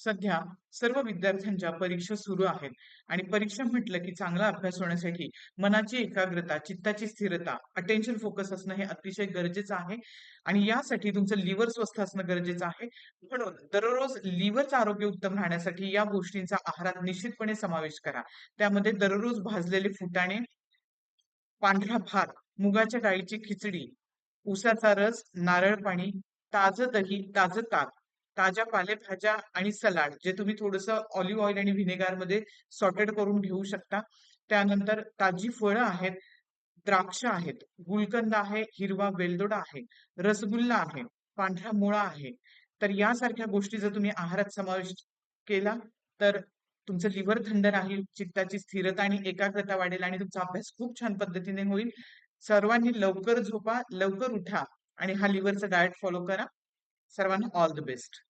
सध्या सर्व विद्यार्थ्यांच्या परीक्षा सुरू आहेत. आणि परीक्षा म्हटलं की चांगला अभ्यास होण्यासाठी मनाची एकाग्रता चित्ताची स्थिरता अटेन्शन फोकस असणं हे अतिशय गरजेचं आहे. आणि यासाठी तुमचं लिव्हर स्वस्थ असणं गरजेचं आहे. म्हणून दररोज लिव्हरचं आरोग्य उत्तम राहण्यासाठी या गोष्टींचा आहारात निश्चितपणे समावेश करा. त्यामध्ये दररोज भाजलेले फुटाणे पांढरा भात मुगाच्या डाळीची खिचडी ऊसाचा रस नारळ पाणी ताजं दही ताजं ताक ताज्या पालेभाज्या आणि सलाड जे तुम्ही थोडंसं ऑलिव्ह ऑइल आणि व्हिनेगारमध्ये सॉटेड करून घेऊ शकता. त्यानंतर ताजी फळं आहेत द्राक्ष आहेत गुलकंद आहे हिरवा वेलदोडा आहे रसगुल्ला आहे पांढरा मुळा आहे. तर यासारख्या गोष्टी जर तुम्ही आहारात समावेश केला तर तुमचं लिव्हर थंड राहील चित्ताची स्थिरता आणि एकाग्रता वाढेल आणि तुमचा अभ्यास खूप छान पद्धतीने होईल. सर्वांनी लवकर झोपा लवकर उठा आणि हा लिव्हरचा डाएट फॉलो करा. Sarvan, all the best.